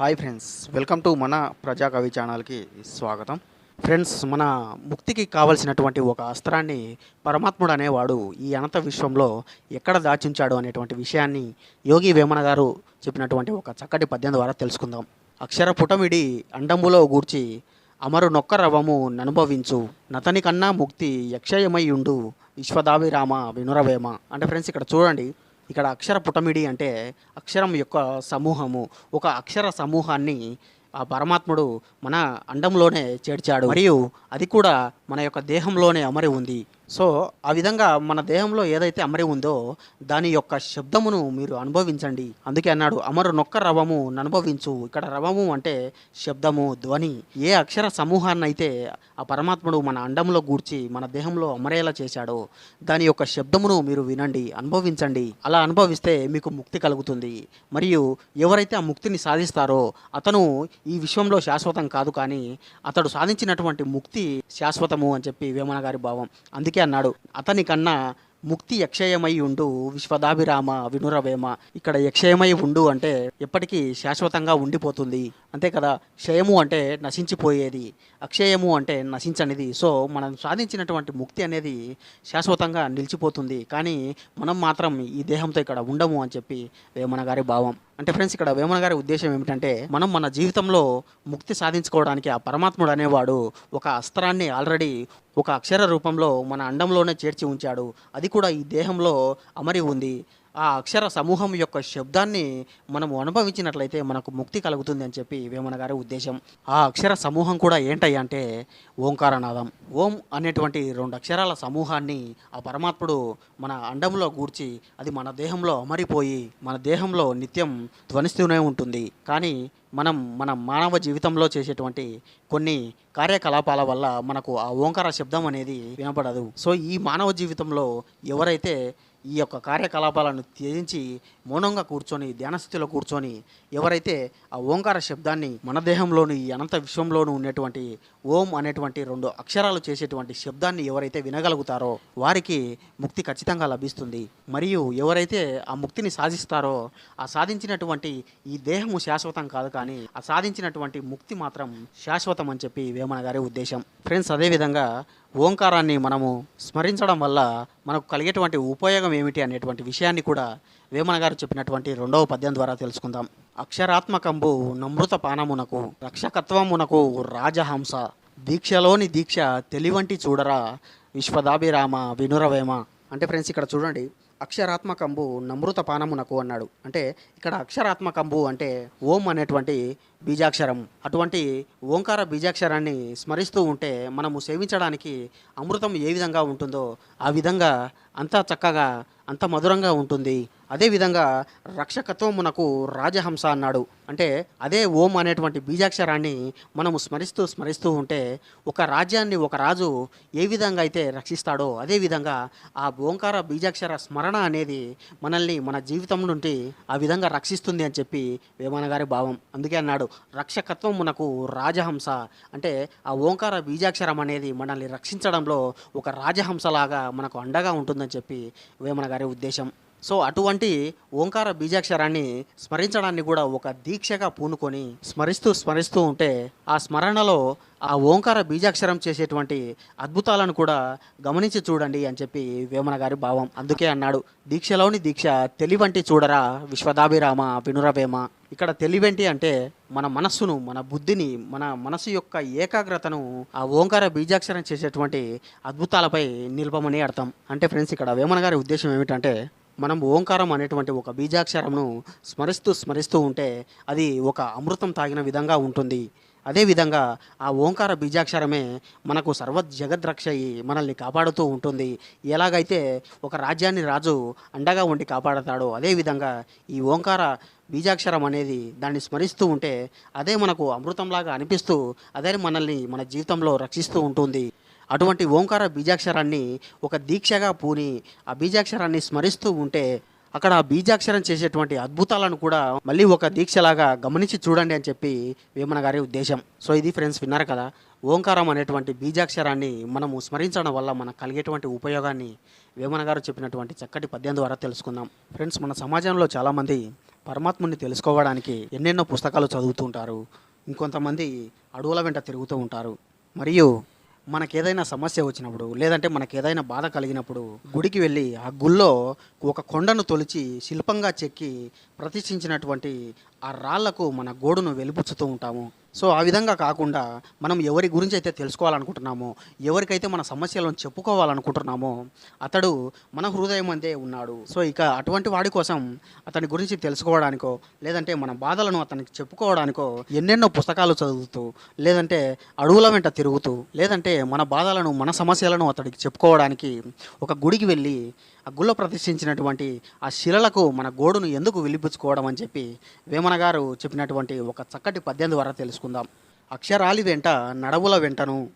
Hi friends welcome to మన ప్రజాకవి ఛానల్కి స్వాగతం. ఫ్రెండ్స్ మన ముక్తికి కావలసినటువంటి ఒక అస్త్రాన్ని పరమాత్ముడు అనేవాడు ఈ అనంత విశ్వంలో ఎక్కడ దాచించాడు అనేటువంటి విషయాన్ని యోగి వేమన గారు చెప్పినటువంటి ఒక చక్కటి పద్యం ద్వారా తెలుసుకుందాం. అక్షర పుటమిడి అండంబులో గూర్చి అమరు నొక్క రవము ననుభవించు నతని కన్నా ముక్తి యక్షయమయ్యుండు విశ్వదాభిరామ వినురవేమ. అంటే ఫ్రెండ్స్ ఇక్కడ చూడండి ఇక్కడ అక్షర పుటమిడి అంటే అక్షరం యొక్క సమూహము. ఒక అక్షర సమూహాన్ని ఆ పరమాత్ముడు మన అండంలోనే చేర్చాడు. మరియు అది కూడా మన యొక్క దేహంలోనే అమరి ఉంది. సో ఆ విధంగా మన దేహంలో ఏదైతే అమరి ఉందో దాని యొక్క శబ్దమును మీరు అనుభవించండి. అందుకే అన్నాడు అమరు నొక్క రవము అనుభవించు ఇక్కడ రవము అంటే శబ్దము ధ్వని. ఏ అక్షర సమూహాన్ని అయితే ఆ పరమాత్ముడు మన అండంలో గూర్చి మన దేహంలో అమరేలా చేశాడో దాని యొక్క శబ్దమును మీరు వినండి అనుభవించండి. అలా అనుభవిస్తే మీకు ముక్తి కలుగుతుంది. మరియు ఎవరైతే ఆ ముక్తిని సాధిస్తారో అతను ఈ విశ్వంలో శాశ్వతం కాదు కానీ అతడు సాధించినటువంటి ముక్తి శాశ్వతము అని చెప్పి వేమన గారి భావం. అందుకే అన్నాడు. అతని కన్నా ముక్తి యక్షయమై ఉండు విశ్వదాభిరామ వినురవేమ. ఇక్కడ యక్షయమై ఉండు అంటే ఎప్పటికీ శాశ్వతంగా ఉండిపోతుంది. అంతే కదా? క్షయము అంటే నశించిపోయేది. అక్షయము అంటే నశించనిది. సో మనం సాధించినటువంటి ముక్తి అనేది శాశ్వతంగా నిలిచిపోతుంది. కానీ మనం మాత్రం ఈ దేహంతో ఇక్కడ ఉండము అని చెప్పి వేమన గారి భావం. అంటే ఫ్రెండ్స్ ఇక్కడ వేమన గారి ఉద్దేశం ఏమిటంటే మనం మన జీవితంలో ముక్తి సాధించుకోవడానికి ఆ పరమాత్ముడు అనేవాడు ఒక అస్త్రాన్ని ఆల్రెడీ ఒక అక్షర రూపంలో మన అండంలోనే చేర్చి ఉంచాడు. అది కూడా ఈ దేహంలో అమరి ఉంది. ఆ అక్షర సమూహం యొక్క శబ్దాన్ని మనము అనుభవించినట్లయితే మనకు ముక్తి కలుగుతుంది అని చెప్పి వేమన గారి ఉద్దేశం. ఆ అక్షర సమూహం కూడా ఏంటయ్య అంటే ఓంకారనాదం. ఓం అనేటువంటి రెండు అక్షరాల సమూహాన్ని ఆ పరమాత్ముడు మన అండంలో గూర్చి అది మన దేహంలో అమరిపోయి మన దేహంలో నిత్యం ధ్వనిస్తూనే ఉంటుంది. కానీ మనం మన మానవ జీవితంలో చేసేటువంటి కొన్ని కార్యకలాపాల వల్ల మనకు ఆ ఓంకార శబ్దం అనేది వినపడదు. సో ఈ మానవ జీవితంలో ఎవరైతే ఈ యొక్క కార్యకలాపాలను త్యజించి మౌనంగా కూర్చొని ధ్యానస్థితిలో కూర్చొని ఎవరైతే ఆ ఓంకార శబ్దాన్ని మన దేహంలోని ఈ అనంత విశ్వంలోనూ ఉన్నటువంటి ఓం అనేటువంటి రెండు అక్షరాలు చేసేటువంటి శబ్దాన్ని ఎవరైతే వినగలుగుతారో వారికి ముక్తి ఖచ్చితంగా లభిస్తుంది. మరియు ఎవరైతే ఆ ముక్తిని సాధిస్తారో ఆ సాధించినటువంటి ఈ దేహము శాశ్వతం కాదు కానీ ఆ సాధించినటువంటి ముక్తి మాత్రం శాశ్వతం అని చెప్పి వేమన గారి ఉద్దేశం. ఫ్రెండ్స్ అదేవిధంగా ఓంకారాన్ని మనము స్మరించడం వల్ల మనకు కలిగేటువంటి ఉపయోగం ఏమిటి అనేటువంటి విషయాన్ని కూడా వేమన గారు చెప్పినటువంటి రెండవ పద్యం ద్వారా తెలుసుకుందాం. అక్షరాత్మకంబు నమృత పానమునకు రక్షకత్వమునకు రాజహంస. దీక్షలోని దీక్ష తెలివంటి చూడరా విశ్వదాభిరామ వినురవేమ. అంటే ఫ్రెండ్స్ ఇక్కడ చూడండి. అక్షరాత్మకంబు నమృత పానమునకు అన్నాడు. అంటే ఇక్కడ అక్షరాత్మకంబు అంటే ఓం అనేటువంటి బీజాక్షరం. అటువంటి ఓంకార బీజాక్షరాన్ని స్మరిస్తూ ఉంటే మనము సేవించడానికి అమృతం ఏ విధంగా ఉంటుందో ఆ విధంగా అంత చక్కగా అంత మధురంగా ఉంటుంది. అదేవిధంగా రక్షకత్వమునకు రాజహంస అన్నాడు. అంటే అదే ఓం అనేటువంటి బీజాక్షరాన్ని మనము స్మరిస్తూ స్మరిస్తూ ఉంటే ఒక రాజ్యాన్ని ఒక రాజు ఏ విధంగా అయితే రక్షిస్తాడో అదేవిధంగా ఆ ఓంకార బీజాక్షర స్మరణ అనేది మనల్ని మన జీవితం నుండి ఆ విధంగా రక్షిస్తుంది అని చెప్పి వేమన గారి భావం. అందుకే అన్నాడు. రక్షకత్వమునకు రాజహంస. అంటే ఆ ఓంకార బీజాక్షరం అనేది మనల్ని రక్షించడంలో ఒక రాజహంసలాగా మనకు అండగా ఉంటుందని చెప్పి వేమన గారి ఉద్దేశం. సో అటువంటి ఓంకార బీజాక్షరాన్ని స్మరించడాన్ని కూడా ఒక దీక్షగా పూనుకొని స్మరిస్తూ స్మరిస్తూ ఉంటే ఆ స్మరణలో ఆ ఓంకార బీజాక్షరం చేసేటువంటి అద్భుతాలను కూడా గమనించి చూడండి అని చెప్పి వేమన గారి భావం. అందుకే అన్నాడు దీక్షలోని దీక్ష తెలివంటి చూడరా విశ్వదాభిరామ వినురవేమ. ఇక్కడ తెలివేంటి అంటే మన మనస్సును మన బుద్ధిని మన మనసు యొక్క ఏకాగ్రతను ఆ ఓంకార బీజాక్షరం చేసేటువంటి అద్భుతాలపై నిలపమని అర్థం. అంటే ఫ్రెండ్స్ ఇక్కడ వేమన గారి ఉద్దేశం ఏమిటంటే మనం ఓంకారం అనేటువంటి ఒక బీజాక్షరంను స్మరిస్తూ స్మరిస్తూ ఉంటే అది ఒక అమృతం తాగిన విధంగా ఉంటుంది. అదేవిధంగా ఆ ఓంకార బీజాక్షరమే మనకు సర్వ జగద్రక్ష అయి మనల్ని కాపాడుతూ ఉంటుంది. ఎలాగైతే ఒక రాజ్యాన్ని రాజు అండగా ఉండి కాపాడతాడో అదేవిధంగా ఈ ఓంకార బీజాక్షరం అనేది దాన్ని స్మరిస్తూ ఉంటే అదే మనకు అమృతంలాగా అనిపిస్తూ అదే మనల్ని మన జీవితంలో రక్షిస్తూ ఉంటుంది. అటువంటి ఓంకార బీజాక్షరాన్ని ఒక దీక్షగా పూని ఆ బీజాక్షరాన్ని స్మరిస్తూ ఉంటే అక్కడ ఆ బీజాక్షరం చేసేటువంటి అద్భుతాలను కూడా మళ్ళీ ఒక దీక్షలాగా గమనించి చూడండి అని చెప్పి వేమన గారి ఉద్దేశం. సో ఇది ఫ్రెండ్స్ విన్నారు కదా ఓంకారం అనేటువంటి బీజాక్షరాన్ని మనము స్మరించడం వల్ల మనకు కలిగేటువంటి ఉపయోగాన్ని వేమన గారు చెప్పినటువంటి చక్కటి పద్యం ద్వారా తెలుసుకుందాం. ఫ్రెండ్స్ మన సమాజంలో చాలామంది పరమాత్ముని తెలుసుకోవడానికి ఎన్నెన్నో పుస్తకాలు చదువుతూ ఉంటారు. ఇంకొంతమంది అడవుల వెంట తిరుగుతూ ఉంటారు. మరియు మనకేదైనా సమస్య వచ్చినప్పుడు లేదంటే మనకేదైనా బాధ కలిగినప్పుడు గుడికి వెళ్ళి ఆ గుళ్ళో ఒక కొండను తొలిచి శిల్పంగా చెక్కి ప్రతిష్ఠించినటువంటి ఆ రాళ్ళకు మన గోడును వెలిపుచ్చుతూ ఉంటాము. సో ఆ విధంగా కాకుండా మనం ఎవరి గురించి అయితే తెలుసుకోవాలనుకుంటున్నామో ఎవరికైతే మన సమస్యలను చెప్పుకోవాలనుకుంటున్నామో అతడు మన హృదయం అందే ఉన్నాడు. సో ఇక అటువంటి వాడి కోసం అతని గురించి తెలుసుకోవడానికో లేదంటే మన బాధలను అతనికి చెప్పుకోవడానికో ఎన్నెన్నో పుస్తకాలు చదువుతూ లేదంటే అడవుల వెంట తిరుగుతూ లేదంటే మన బాధలను మన సమస్యలను అతడికి చెప్పుకోవడానికి ఒక గుడికి వెళ్ళి గుళ్ళో ప్రతిష్ఠించినటువంటి ఆ శిలలకు మన గోడును ఎందుకు విలిపించుకోవడం అని చెప్పి వేమన గారు చెప్పినటువంటి ఒక చక్కటి పద్యం ద్వారా తెలుసుకుందాం. అక్షరాలి వెంట నడవుల వెంటను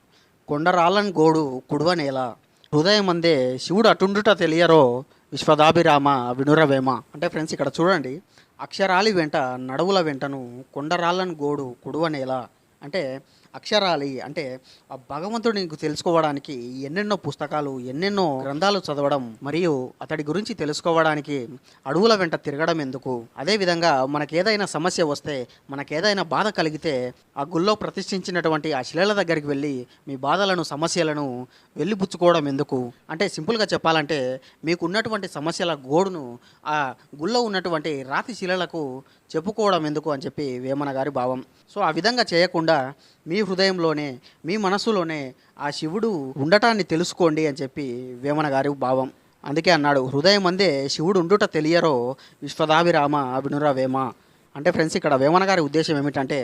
కొండరాళ్ళన్ గోడు కుడువ నేల హృదయం అందే శివుడు అటుండుట తెలియరో విశ్వదాభిరామ వినురవేమ. అంటే ఫ్రెండ్స్ ఇక్కడ చూడండి అక్షరాలి వెంట నడవుల వెంటను కొండరాళ్ళన్ గోడు కుడువ నేల. అంటే అక్షరాలి అంటే ఆ భగవంతుడు నీకు తెలుసుకోవడానికి ఎన్నెన్నో పుస్తకాలు ఎన్నెన్నో గ్రంథాలు చదవడం మరియు అతడి గురించి తెలుసుకోవడానికి అడవుల వెంట తిరగడం ఎందుకు? అదేవిధంగా మనకేదైనా సమస్య వస్తే మనకేదైనా బాధ కలిగితే ఆ గుళ్ళో ప్రతిష్ఠించినటువంటి ఆ శిలల దగ్గరికి వెళ్ళి మీ బాధలను సమస్యలను వెళ్ళిపుచ్చుకోవడం ఎందుకు? అంటే సింపుల్గా చెప్పాలంటే మీకు ఉన్నటువంటి సమస్యల గోడును ఆ గుళ్ళో ఉన్నటువంటి రాతి శిలలకు చెప్పుకోవడం ఎందుకు అని చెప్పి వేమన గారి భావం. సో ఆ విధంగా చేయకుండా మీ హృదయంలోనే మీ మనసులోనే ఆ శివుడు ఉండటాన్ని తెలుసుకోండి అని చెప్పి వేమన గారి భావం. అందుకే అన్నాడు హృదయం అందే శివుడు ఉండుట తెలియరో విశ్వదాభిరామ వినురా వేమ. అంటే ఫ్రెండ్స్ ఇక్కడ వేమన గారి ఉద్దేశం ఏమిటంటే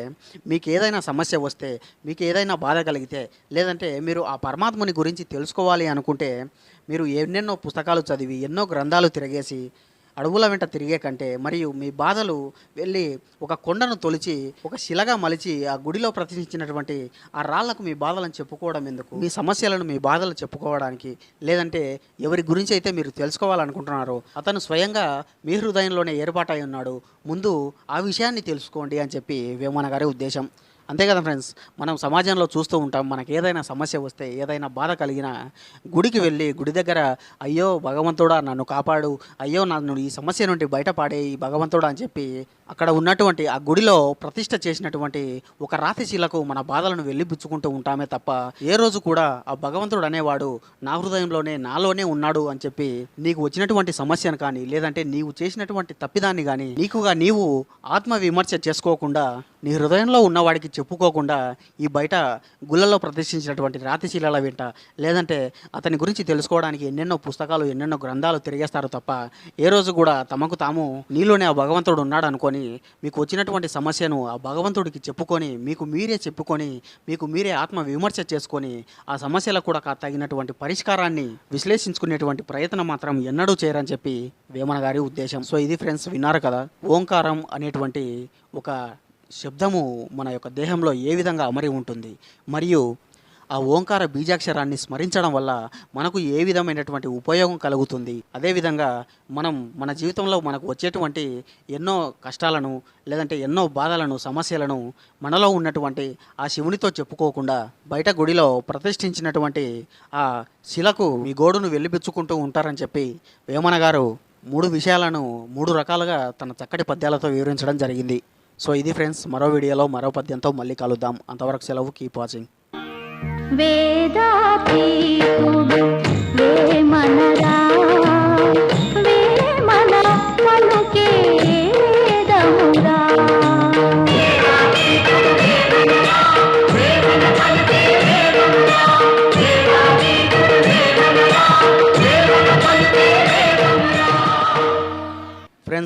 మీకు ఏదైనా సమస్య వస్తే మీకు ఏదైనా బాధ కలిగితే లేదంటే మీరు ఆ పరమాత్ముని గురించి తెలుసుకోవాలి అనుకుంటే మీరు ఎన్నెన్నో పుస్తకాలు చదివి ఎన్నో గ్రంథాలు తిరిగేసి అడవుల వెంట తిరిగే కంటే మరియు మీ బాధలు వెళ్ళి ఒక కొండను తొలిచి ఒక శిలగా మలిచి ఆ గుడిలో ప్రతిష్ఠించినటువంటి ఆ రాళ్ళకు మీ బాధలను చెప్పుకోవడం ఎందుకు? మీ సమస్యలను మీ బాధలు చెప్పుకోవడానికి లేదంటే ఎవరి గురించి అయితే మీరు తెలుసుకోవాలనుకుంటున్నారో అతను స్వయంగా మీ హృదయంలోనే ఏర్పాటై ఉన్నాడు. ముందు ఆ విషయాన్ని తెలుసుకోండి అని చెప్పి వేమన గారి ఉద్దేశం. అంతే కదా ఫ్రెండ్స్? మనం సమాజంలో చూస్తూ ఉంటాం. మనకి ఏదైనా సమస్య వస్తే ఏదైనా బాధ కలిగినా గుడికి వెళ్ళి గుడి దగ్గర అయ్యో భగవంతుడా నన్ను కాపాడు అయ్యో నన్ను ఈ సమస్య నుండి బయటపడే ఈ భగవంతుడా అని చెప్పి అక్కడ ఉన్నటువంటి ఆ గుడిలో ప్రతిష్ట చేసినటువంటి ఒక రాతిశీలకు మన బాధలను వెళ్ళిపుచ్చుకుంటూ ఉంటామే తప్ప ఏ రోజు కూడా ఆ భగవంతుడు అనేవాడు నా హృదయంలోనే నాలోనే ఉన్నాడు అని చెప్పి నీకు వచ్చినటువంటి సమస్యను కానీ లేదంటే నీవు చేసినటువంటి తప్పిదాన్ని కానీ నీకుగా నీవు ఆత్మ విమర్శ చేసుకోకుండా నీ హృదయంలో ఉన్నవాడికి చెప్పుకోకుండా ఈ బయట గుళ్ళల్లో ప్రదర్శించినటువంటి రాతిశీలాల వెంట లేదంటే అతని గురించి తెలుసుకోవడానికి ఎన్నెన్నో పుస్తకాలు ఎన్నెన్నో గ్రంథాలు తిరిగేస్తారు తప్ప ఏ రోజు కూడా తమకు తాము నీలోనే ఆ భగవంతుడు ఉన్నాడు అనుకొని మీకు వచ్చినటువంటి సమస్యను ఆ భగవంతుడికి చెప్పుకొని మీకు మీరే చెప్పుకొని మీకు మీరే ఆత్మ విమర్శ చేసుకొని ఆ సమస్యలకు కూడా తగినటువంటి పరిష్కారాన్ని విశ్లేషించుకునేటువంటి ప్రయత్నం మాత్రం ఎన్నడూ చేయరని చెప్పి వేమన గారి ఉద్దేశం. సో ఇది ఫ్రెండ్స్ విన్నారు కదా ఓంకారం అనేటువంటి ఒక శబ్దము మన యొక్క దేహంలో ఏ విధంగా అమరి ఉంటుంది మరియు ఆ ఓంకార బీజాక్షరాన్ని స్మరించడం వల్ల మనకు ఏ విధమైనటువంటి ఉపయోగం కలుగుతుంది. అదేవిధంగా మనం మన జీవితంలో మనకు వచ్చేటువంటి ఎన్నో కష్టాలను లేదంటే ఎన్నో బాధలను సమస్యలను మనలో ఉన్నటువంటి ఆ శివునితో చెప్పుకోకుండా బయట గుడిలో ప్రతిష్ఠించినటువంటి ఆ శిలకు మీ గోడును వెళ్ళిపించుకుంటూ ఉంటారని చెప్పి వేమన గారు మూడు విషయాలను మూడు రకాలుగా తన చక్కటి పద్యాలతో వివరించడం జరిగింది. సో ఇది ఫ్రెండ్స్ మరో వీడియోలో మరో పద్యంతో మళ్ళీ కలుద్దాం. అంతవరకు సెలవు కీప్ వాచింగ్ వేదా